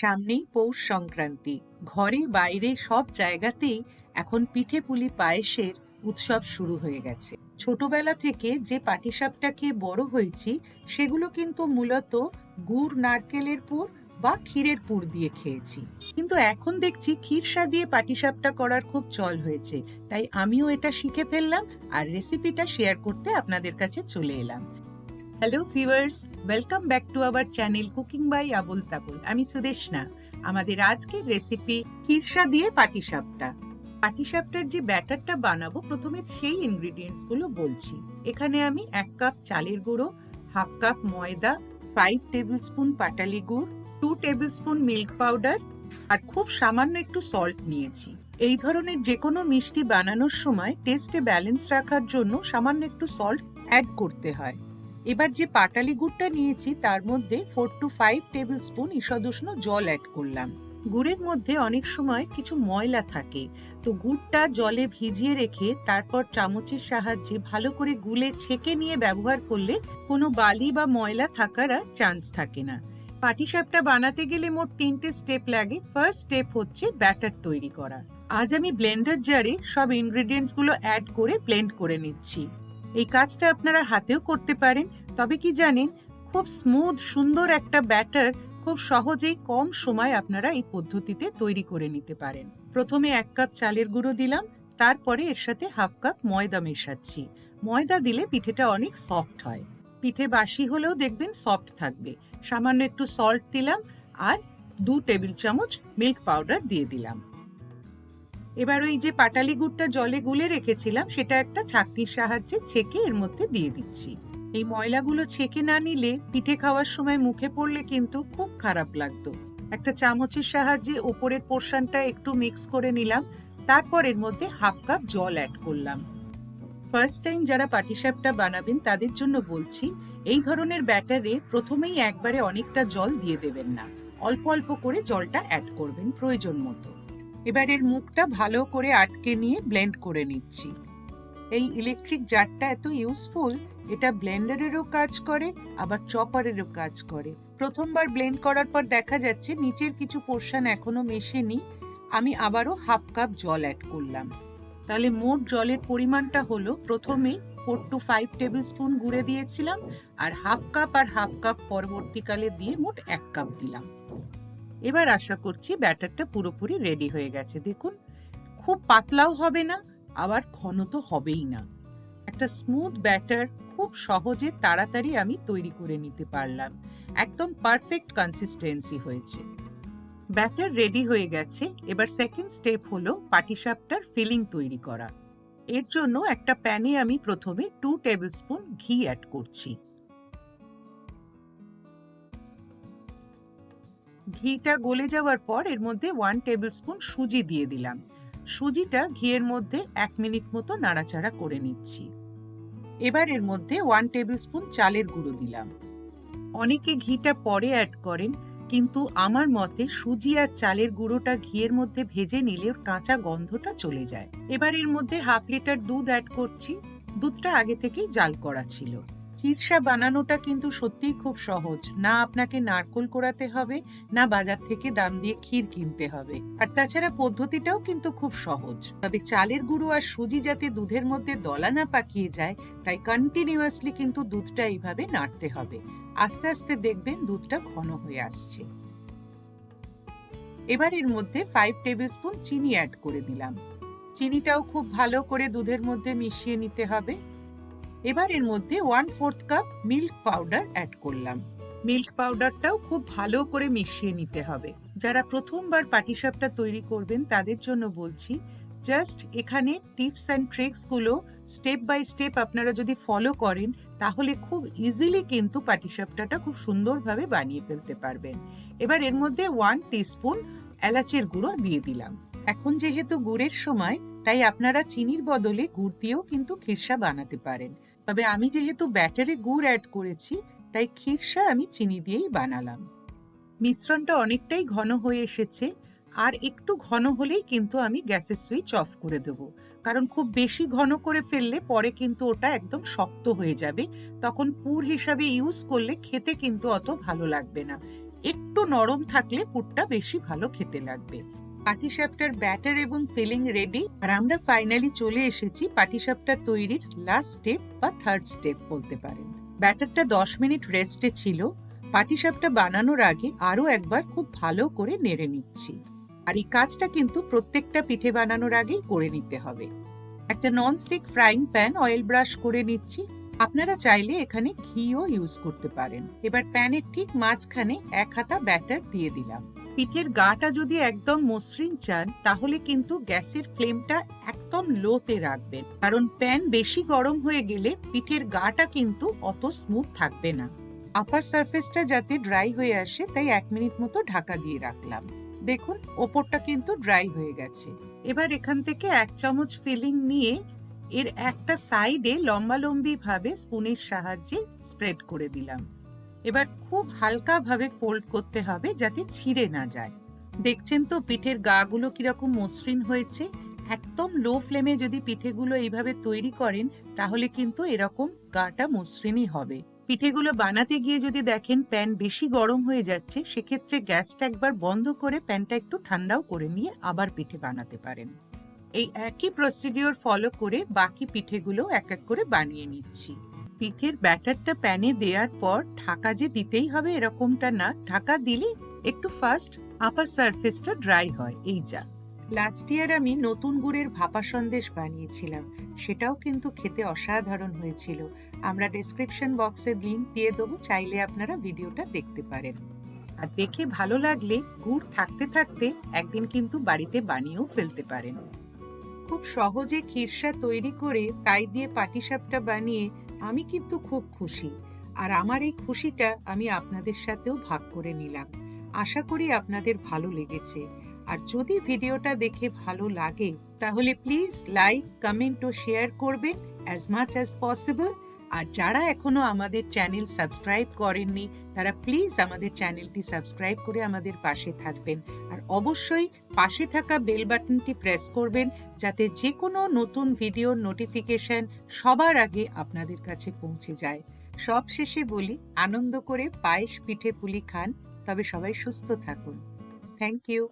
সামনেই পৌষ সংক্রান্তি। ঘরে বাইরে সব জায়গাতেই এখন পিঠে পুলি পায়েসের উৎসব শুরু হয়ে গেছে। ছোটবেলা থেকে যে পাটিসাপটা খেয়ে বড় হয়েছি, সেগুলো কিন্তু মূলত গুড়, নারকেলের পুর বা ক্ষীরের পুর দিয়ে খেয়েছি। কিন্তু এখন দেখছি ক্ষীরসা দিয়ে পাটিসাপটা করার খুব চল হয়েছে। তাই আমিও এটা শিখে ফেললাম আর রেসিপিটা শেয়ার করতে আপনাদের কাছে চলে এলাম। Hello viewers welcome back to our channel cooking by Abol Tabol আমি সুদেশনা আমাদের আজকের রেসিপি ক্ষীরসা দিয়ে পাটিসাপটা পাটিসাপটার যে ব্যাটারটা বানাবো, প্রথমে সেই ইনগ্রিডিয়েন্টসগুলো বলছি। এখানে আমি এক কাপ চালের গুঁড়ো, হাফ কাপ ময়দা ফাইভ টেবিল স্পুন পাটালি গুড় two table spoon milk powder আর খুব সামান্য একটু সল্ট নিয়েছি। এই ধরনের যে কোনো মিষ্টি বানানোর সময় টেস্টে ব্যালেন্স রাখার জন্য সামান্য একটু সল্ট অ্যাড করতে হয়। এবার যে পাটালি গুড়টা নিয়েছি, তার মধ্যে four to five table spoon ঈষদুষ্ণ জল অ্যাড করলাম। গুড়ের মধ্যে অনেক সময় কিছু ময়লা থাকে, তো গুড়টা জলে ভিজিয়ে রেখে তারপর চামচের সাহায্যে ভালো করে গুলে ছেঁকে নিয়ে ব্যবহার করলে কোনো বালি বা ময়লা থাকার আর চান্স থাকে না। পাটিসাপটা বানাতে গেলে মোট তিনটে স্টেপ লাগে। ফার্স্ট স্টেপ হচ্ছে ব্যাটার তৈরি করা। আজ আমি ব্লেন্ডার জারে সব ইনগ্রেডিয়েন্টসগুলো অ্যাড করে ব্লেন্ড করে নিচ্ছি। এই কাজটা আপনারা হাতেও করতে পারেন। তবে কি জানেন, খুব স্মুথ সুন্দর একটা ব্যাটার খুব সহজেই কম সময় আপনারা এই পদ্ধতিতে তৈরি করে নিতে পারেন। প্রথমে এক কাপ চালের গুঁড়ো দিলাম, তারপরে এর সাথে হাফ কাপ ময়দা মেশাচ্ছি। ময়দা দিলে পিঠেটা অনেক সফট হয়। পিঠে বাসি হলেও দেখবেন সফট থাকবে। সামান্য একটু সল্ট দিলাম আর দু টেবিল চামচ মিল্ক পাউডার দিয়ে দিলাম। এবার ওই যে পাটালি গুড়টা জলে গুলে রেখেছিলাম, সেটা একটা ছাঁকনির সাহায্যে ছেঁকে এর মধ্যে দিয়ে দিচ্ছি। এই ময়লাগুলো ছেঁকে না নিলে পিঠে খাওয়ার সময় মুখে পড়লে কিন্তু খুব খারাপ লাগতো। একটা চামচের সাহায্যে ওপরের পোর্শনটা একটু মিক্স করে নিলাম, তারপর এর মধ্যে হাফ কাপ জল অ্যাড করলাম। ফার্স্ট টাইম যারা পাটিসাপটা বানাবেন, তাদের জন্য বলছি, এই ধরনের ব্যাটারে প্রথমেই একবারে অনেকটা জল দিয়ে দেবেন না। অল্প অল্প করে জলটা অ্যাড করবেন প্রয়োজন মতো। এবার এর মুখটা ভালো করে আটকে নিয়ে ব্লেন্ড করে নিচ্ছি। এই ইলেকট্রিক জারটা এত ইউজফুল এটা ব্লেন্ডারেরও কাজ করে, আবার চপারেরও কাজ করে। প্রথমবার ব্লেন্ড করার পর দেখা যাচ্ছে নিচের কিছু পোর্শন এখনও মেশেনি, আমি আবারও হাফ কাপ জল অ্যাড করলাম। তাহলে মোট জলের পরিমাণটা হলো, প্রথমে four to five table spoon গুঁড়ে দিয়েছিলাম, আর হাফ কাপ আর হাফ কাপ পরবর্তীকালে দিয়ে মোট এক কাপ দিলাম। এবার আশা করছি ব্যাটারটা পুরোপুরি রেডি হয়ে গেছে। দেখুন, খুব পাতলাও হবে না, আবার ঘন তো হবেই না। একটা স্মুথ ব্যাটার খুব সহজে তাড়াতাড়ি আমি তৈরি করে নিতে পারলাম। একদম পারফেক্ট কনসিস্টেন্সি হয়েছে। ব্যাটার রেডি হয়ে গেছে, এবার সেকেন্ড স্টেপ হলো পাটিসাপটার ফিলিং তৈরি করা। এর জন্য একটা প্যানে আমি প্রথমে টু টেবিল স্পুন ঘি অ্যাড করছি। ঘিটা গলে যাওয়ার পর এর মধ্যে ওয়ান টেবিল স্পুন সুজি দিয়ে দিলাম। সুজিটা ঘিয়ের মধ্যে এক মিনিট মতো নাড়াচাড়া করে নিচ্ছি। এবার এর মধ্যে ওয়ান টেবিল স্পুন চালের গুঁড়ো দিলাম। অনেকে ঘিটা পরে অ্যাড করেন, কিন্তু আমার মতে সুজি আর চালের গুঁড়োটা ঘিয়ের মধ্যে ভেজে নিলে ওর কাঁচা গন্ধটা চলে যায়। এবার এর মধ্যে হাফ লিটার দুধ অ্যাড করছি। দুধটা আগে থেকেই জাল করা ছিল। ক্ষীরসা বানানোটা কিন্তু সত্যিই খুব সহজ। না আপনাকে নারকোল কোড়াতে হবে, না বাজার থেকে দাম দিয়ে ক্ষীর কিনতে হবে। আর তাছাড়া পদ্ধতিটাও কিন্তু খুব সহজ। তবে চালের গুঁড়ো আর সুজি যাতে দুধের মধ্যে দলা না পাকিয়ে যায়, তাই কন্টিনিউয়াসলি কিন্তু দুধটা এইভাবে নাড়তে হবে। আস্তে আস্তে দেখবেন দুধটা ঘন হয়ে আসছে। এবার এর মধ্যে ফাইভ টেবিল স্পুন চিনি অ্যাড করে দিলাম। চিনিটাও খুব ভালো করে দুধের মধ্যে মিশিয়ে নিতে হবে। এবার এর মধ্যে one fourth cup milk powder add করলাম। মিল্ক পাউডারটাও খুব ভালো করে মিশিয়ে নিতে হবে। যারা প্রথমবার পাটিসাপটা তৈরি করবেন, তাদের জন্য বলছি জাস্ট এখানে টিপস অ্যান্ড ট্রিক্সগুলো স্টেপ বাই স্টেপ আপনারা যদি ফলো করেন, তাহলে খুব ইজিলি কিন্তু পাটিসাপটাটা খুব সুন্দরভাবে বানিয়ে ফেলতে পারবেন। এবার এর মধ্যে ওয়ান টিস্পুন এলাচের গুঁড়ো দিয়ে দিলাম। এখন যেহেতু গুড়ের সময়, তাই আপনারা চিনির বদলে গুড় দিয়েও কিন্তু খিরসা বানাতে পারেন। তবে আমি যেহেতু ব্যাটারে গুড় অ্যাড করেছি, তাই খিরসা আমি চিনি দিয়েই বানালাম। মিশ্রণটা অনেকটাই ঘন হয়ে এসেছে, আর একটু ঘন হলেই কিন্তু আমি গ্যাসের সুইচ অফ করে দেবো। কারণ খুব বেশি ঘন করে ফেললে পরে কিন্তু ওটা একদম শক্ত হয়ে যাবে, তখন পুর হিসাবে ইউজ করলে খেতে কিন্তু অত ভালো লাগবে না। একটু নরম থাকলে পুরটা বেশি ভালো খেতে লাগবে। পাটিসাপটার ব্যাটার এবং ফিলিং রেডি। আর আমরা ফাইনালি চলে এসেছি পাটিসাপটা তৈরির লাস্ট স্টেপ বা থার্ড স্টেপ বলতে পারেন। ব্যাটারটা দশ মিনিট রেস্টে ছিল। পাটিসাপটা বানানোর আগে আরও একবার খুব ভালো করে নেড়ে নিচ্ছি। আর এই কাজটা কিন্তু প্রত্যেকটা পিঠে বানানোর আগেই করে নিতে হবে। একটা nonstick frying pan oil brush করে নিচ্ছি। আপনারা চাইলে এখানে ঘিও ইউজ করতে পারেন। এবার প্যানের ঠিক মাঝখানে এক হাতা ব্যাটার দিয়ে দিলাম। পিঠের গাটা যদি একদম মসৃণ চান, তাহলে কিন্তু গ্যাসের ফ্লেমটা একদম লোতে রাখবেন। কারণ প্যান বেশি গরম হয়ে গেলে পিঠের গাটা কিন্তু অত স্মুথ থাকবে না। আপার সারফেসটা যাতে ড্রাই হয়ে আসে, তাই এক মিনিট মতো ঢাকা দিয়ে রাখলাম। দেখুন, ওপরটা কিন্তু ড্রাই হয়ে গেছে। এবার এখান থেকে এক চামচ ফিলিং নিয়ে এর একটা সাইডে লম্বালম্বি ভাবে স্পুনের সাহায্যে স্প্রেড করে দিলাম। এবার খুব হালকা ভাবে ফোল্ড করতে হবে যাতে ছিঁড়ে না যায়। দেখছেন তো পিঠের গাগুলো কীরকম মসৃণ হয়েছে। একদম লো ফ্লেমে যদি পিঠেগুলো এইভাবে তৈরি করেন, তাহলে কিন্তু এরকম গাটা মসৃণই হবে। পিঠেগুলো বানাতে গিয়ে যদি দেখেন প্যান বেশি গরম হয়ে যাচ্ছে, সেক্ষেত্রে গ্যাসটা একবার বন্ধ করে প্যানটা একটু ঠান্ডাও করে নিয়ে আবার পিঠে বানাতে পারেন। এই একই প্রসিডিওর ফলো করে বাকি পিঠেগুলো এক এক করে বানিয়ে নিচ্ছি। পিঠের ব্যাটারটা প্যানে দেওয়ার পর ঢাকা যে দিতেই হবে এরকমটা না। ঢাকা দিলে একটু ফার্স্ট আপার সারফেসটা ড্রাই হয়, এই যা। লাস্ট ইয়ার আমি নতুন গুড়ের ভাপা সন্দেশ বানিয়েছিলাম। সেটাও কিন্তু খেতে অসাধারণ হয়েছিল। আমরা ডেসক্রিপশন বক্সে লিংক দিয়ে দেবো, চাইলে আপনারা ভিডিওটা দেখতে পারেন। আর দেখে ভালো লাগলে গুড় থাকতে থাকতে একদিন কিন্তু বাড়িতে বানিয়েও ফেলতে পারেন। খুব সহজে খিরসা তৈরি করে তাই দিয়ে পাটিসাপটা বানিয়ে আমি কিন্তু খুব খুশি। আর আমার এই খুশিটা আমি আপনাদের সাথেও ভাগ করে নিলাম। আশা করি আপনাদের ভালো লেগেছে। আর যদি ভিডিওটা দেখে ভালো লাগে, তাহলে প্লিজ লাইক, কমেন্ট ও শেয়ার করবেন অ্যাজ মাচ অ্যাজ পসিবল আর যারা এখনও আমাদের চ্যানেল সাবস্ক্রাইব করেননি, তারা প্লিজ আমাদের চ্যানেলটি সাবস্ক্রাইব করে আমাদের পাশে থাকবেন। আর অবশ্যই পাশে থাকা বেল বাটনটি প্রেস করবেন, যাতে যে কোনো নতুন ভিডিওর নোটিফিকেশন সবার আগে আপনাদের কাছে পৌঁছে যায়। সব শেষে বলি, আনন্দ করে পায়েস পিঠে পুলি খান, তবে সবাই সুস্থ থাকুন। Thank you